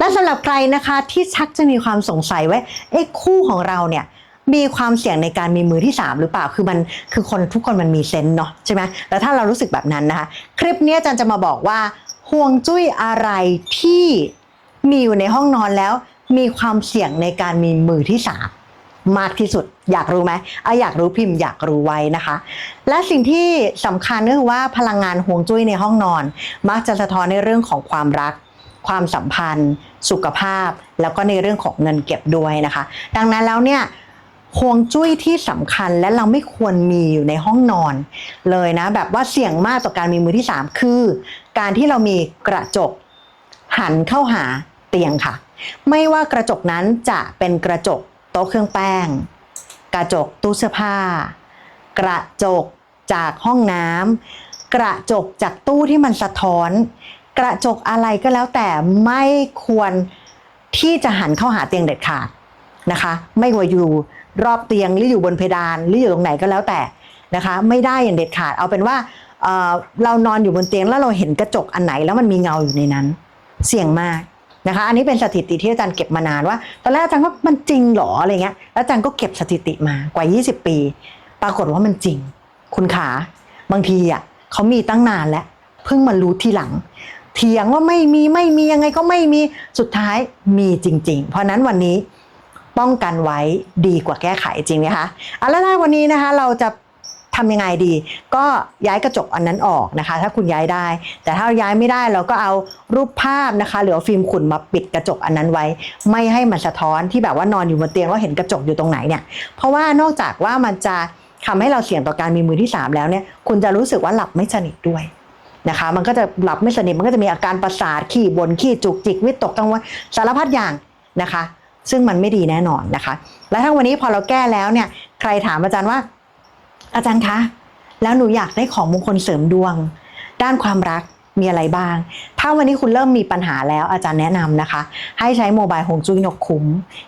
และสำหรับใครนะคะที่ชักจะมีความสงสัยว่าเอ๊ะคู่ของเราเนี่ยมีความเสี่ยงในการมีมือที่ 3 หรือเปล่า คือมันคือคนทุกคนมันมีเซนส์เนาะใช่ไหมแล้วถ้าเรารู้สึกแบบนั้นนะคะ คลิปนี้อาจารย์จะมาบอกว่าห่วงจุ้ยอะไรที่มีอยู่ในห้องนอนแล้ว มีความเสี่ยงในการมีมือที่สามมากที่สุด อยากรู้ไหมอะอยากรู้พิมพ์อยากรู้ไว้นะคะ และสิ่งที่สำคัญก็คือว่าพลังงานห่วงจุ้ยในห้องนอน มักจะสะท้อนในเรื่องของความรัก ความสัมพันธ์ สุขภาพ แล้วก็ในเรื่องของเงินเก็บด้วยนะคะ ดังนั้นแล้วเนี่ยห่วงจุ้ยที่สำคัญและเราไม่ควรมีอยู่ในห้องนอน เลยนะแบบว่าเสี่ยงมากต่อการมีมือที่ 3 คือ การที่เรามีกระจกหันเข้าหาเตียงค่ะ ไม่ว่ากระจกนั้นจะเป็นกระจกโต๊ะเครื่องแป้ง กระจกตู้เสื้อผ้า กระจกจากห้องน้ำกระจกจากตู้ที่มันสะท้อน กระจกอะไรก็แล้วแต่ไม่ควรที่จะหันเข้าหาเตียงเด็ดขาดนะคะ ไม่ว่าอยู่รอบเตียงหรืออยู่บนเพดานหรืออยู่ตรงไหนก็แล้วแต่นะคะ ไม่ได้อย่างเด็ดขาดเอาเป็นว่าเเรานอนอยู่บนเตียงแล้วเราเห็นกระจกอันไหนแล้วมันมีเงาอยู่ในนั้น เสี่ยงมากนะคะ อันนี้เป็นสถิติที่อาจารย์เก็บมานานว่าตอนแรกอาจารย์ว่ามันจริงหรออะไรเงี้ยแล้วอาจารย์ก็เก็บสถิติมากว่า 20 ปี ปรากฏว่ามันจริง คุณขาบางทีอะเขามีตั้งนานแล้วเพิ่งมารู้ทีหลัง เถียงว่าไม่มีไม่มียังไงก็ไม่มีสุดท้ายมีจริง ๆ เพราะนั้นวันนี้ป้องกันไว้ดีกว่าแก้ไขจริงไหมคะเอาแล้วถ้าวันนี้นะคะเราจะทำยังไงดี ก็ย้ายกระจกอันนั้นออกนะคะ ถ้าคุณย้ายได้ แต่ถ้าย้ายไม่ได้เราก็เอารูปภาพนะคะหรือเอาฟิล์มขุ่นมาปิดกระจกอันนั้นไว้ ไม่ให้มันสะท้อนที่แบบว่านอนอยู่บนเตียงแล้วเห็นกระจกอยู่ตรงไหนเนี่ยเพราะว่านอกจากว่ามันจะทำให้เราเสี่ยงต่อการมีมือที่ 3 แล้วเนี่ยคุณจะรู้สึกว่าหลับไม่สนิทด้วย นะคะ มันก็จะหลับไม่สนิทมันก็จะมีอาการประสาทขี้บนขี้จุกจิกวิตกกังวลสารพัดอย่างนะคะ ซึ่งมันไม่ดีแน่นอนนะคะ และทั้งวันนี้พอเราแก้แล้วเนี่ย ใครถามอาจารย์ว่า อาจารย์คะแล้วหนูอยากได้ของมงคลเสริมดวง ด้านความรักมีอะไรบ้าง ถ้าวันนี้คุณเริ่มมีปัญหาแล้วอาจารย์แนะนำนะคะ ให้ใช้โมบายฮวงจุ้ยนกคุ้ม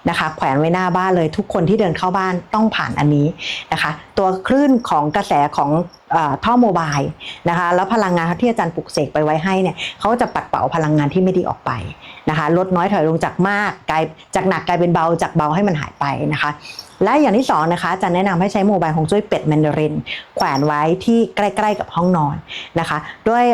นะคะ แขวนไว้หน้าบ้านเลยทุกคนที่เดินเข้าบ้านต้องผ่านอันนี้นะคะ ตัวคลื่นของกระแสของ ท่อโมบายนะคะแล้วพลังงานที่อาจารย์ปลุกเสกไปไว้ให้เนี่ยเขาจะปัดเป่าพลังงานที่ไม่ดีออกไปนะคะลดน้อยถอยลงจากมากกลายจากหนักกลายเป็นเบาจากเบาให้มันหายไปนะคะและอย่างที่สองนะคะอาจารย์แนะนำให้ใช้โมบายของจุ้ยเป็ดแมนดาริน แขวนไว้ที่ใกล้ ๆ กับห้องนอนนะคะ ด้วย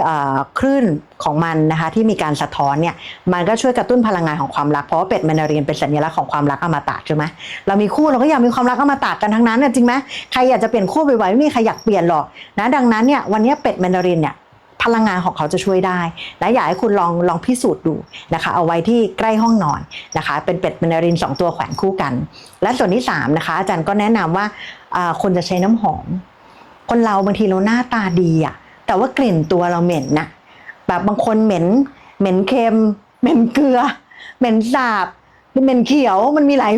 คลื่น ของมันนะคะที่มีการสะท้อนเนี่ยมันก็ช่วยกระตุ้นพลังงานของความรักเพราะว่าเป็ดแมนดารินเป็นสัญลักษณ์ของความรักอมตะใช่ไหมเรามีคู่เราก็อยากมีความรักอมตะกันทั้งนั้นน่ะจริงไหมใครอยากจะเปลี่ยนคู่บ่อยๆไม่มีใครอยากเปลี่ยนหรอกนะดังนั้นเนี่ยวันนี้เป็ดแมนดารินเนี่ยพลังงานของเขาจะช่วยได้ และอยากให้คุณลองลองพิสูจน์ดูนะคะ เอาไว้ที่ใกล้ห้องนอนนะคะ เป็นเป็ดเมนารินสองตัวแขวนคู่กัน และส่วนที่สามนะคะ อาจารย์ก็แนะนำว่าอ่าคนจะใช้น้ำหอม คนเราบางทีเราหน้าตาดีอะแต่ว่ากลิ่นตัวเราเหม็นนะ แบบบางคนเหม็น เหม็นเค็ม เหม็นเกลือ เหม็นสาบเหม็นเขียวมันมีหลาย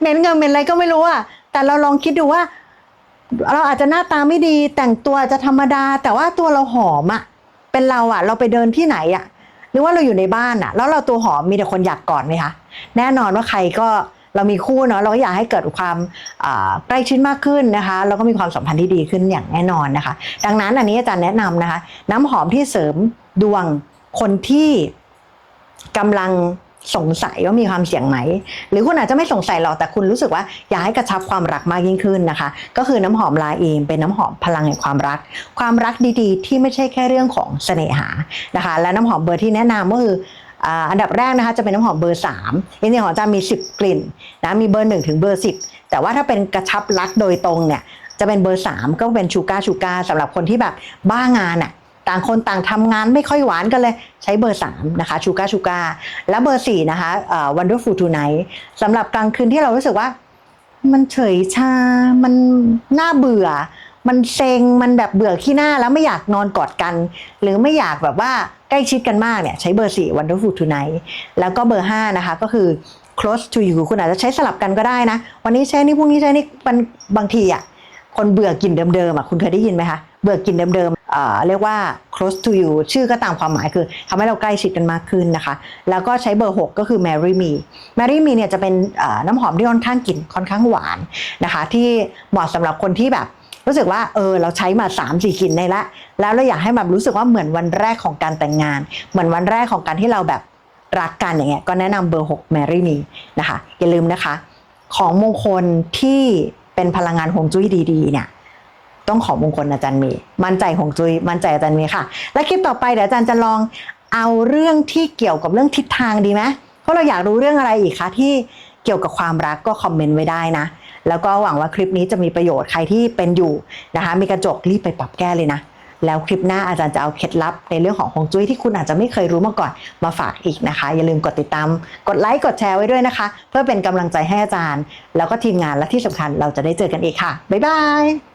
เหม็นกับเหม็นอะไรก็ไม่รู้อะแต่เราลองคิดดูว่า เราอาจจะหน้าตาไม่ดี แต่งตัวอาจจะธรรมดา แต่ว่าตัวเราหอมอะ เป็นเราอะ เราไปเดินที่ไหนอะหรือว่าเราอยู่ในบ้านอะ แล้วเราตัวหอมมีแต่คนอยากกอดไหมคะแน่นอนว่าใครก็ เรามีคู่เนาะเราก็อยากให้เกิดความใกล้ชิดมากขึ้นนะคะแล้วก็มีความสัมพันธ์ที่ดีขึ้นอย่างแน่นอนนะคะ ดังนั้นอันนี้อาจารย์แนะนำนะคะ น้ำหอมที่เสริมดวงคนที่กำลังสงสัยว่ามีความเสี่ยงไหม หรือคุณอาจจะไม่สงสัยหรอกแต่คุณรู้สึกว่าอยากให้กระชับความรักมากยิ่งขึ้นนะคะ ก็คือน้ำหอมลาเองเป็นน้ำหอมพลังแห่งความรัก ความรักดีๆ ที่ไม่ใช่แค่เรื่องของเสน่หานะคะ และน้ำหอมเบอร์ที่แนะนำก็คือ อันดับแรกนะคะจะเป็นน้ำหอมเบอร์3จริงๆของอาจารย์มี 10 กลิ่นนะมีเบอร์ 1 ถึงเบอร์ 10 แต่ว่าถ้าเป็นกระชับรักโดยตรงเนี่ยจะเป็นเบอร์ 3 ก็เป็นชูการ์ชูการ์สำหรับคนที่แบบบ้างานอะต่างคนต่างทำงานไม่ค่อยหวานกันเลย ใช้เบอร์ 3 นะคะชูการ์ชูการ์และเบอร์ 4 นะคะเอ่อ Wonderful Tonight สำหรับกลางคืนที่เรารู้สึกว่า มันเฉยชา มันน่าเบื่อ มันเซ็งมันแบบเบื่อขี้หน้าแล้วไม่อยากนอนกอดกัน หรือไม่อยากแบบว่าใกล้ชิดกันมากเนี่ยใช้เบอร์4 Wonderful Tonight แล้วก็เบอร์5นะคะก็คือ close to you คุณอาจจะใช้สลับกันก็ได้นะ วันนี้ใช้นี่พรุ่งนี้ใช้นี่มันบางทีอะคนเบื่อกลิ่นเดิมๆอะคุณเคยได้ยินไหมคะเบื่อกลิ่นเดิมๆอ่าเรียกว่า close to you ชื่อก็ตามความหมายคือทำให้เราใกล้ชิดกันมากขึ้นนะคะ แล้วก็ใช้เบอร์ 6 ก็คือ Marry Me Marry Me เนี่ยจะเป็นน้ำหอมที่ค่อนข้างกลิ่นค่อนข้างหวานนะคะ ที่เหมาะสำหรับคนที่แบบ รู้สึกว่าเออเราใช้มา3 4กลิ่นในละ แล้วเราอยากให้แบบรู้สึกว่าเหมือนวันแรกของการแต่งงาน เหมือนวันแรกของการที่เราแบบรักกันอย่างเงี้ยก็แนะนำเบอร์6 Mary Me นะคะอย่าลืมนะคะ ของมงคลที่เป็นพลังงานฮวงจุ้ยดีๆเนี่ยต้องของมงคลอาจารย์เมย์มั่นใจฮวงจุ้ยมั่นใจอาจารย์เมย์ค่ะ และคลิปต่อไปเดี๋ยวอาจารย์จะลองเอาเรื่องที่เกี่ยวกับเรื่องทิศทางดีไหมเพราะเราอยากรู้เรื่องอะไรอีกคะที่เกี่ยวกับความรักก็คอมเมนต์ไว้ได้นะ แล้วก็หวังว่าคลิปนี้จะมีประโยชน์ใครที่เป็นอยู่นะคะ มีกระจกรีบไปปรับแก้เลยนะ แล้วคลิปหน้าอาจารย์จะเอาเคล็ดลับในเรื่องของฮวงจุ้ยที่คุณอาจจะไม่เคยรู้มาก่อนมาฝากอีกนะคะ อย่าลืมกดติดตาม กดไลค์กดแชร์ไว้ด้วยนะคะ เพื่อเป็นกำลังใจให้อาจารย์ แล้วก็ทีมงานและที่สำคัญเราจะได้เจอกันอีกค่ะบ๊ายบาย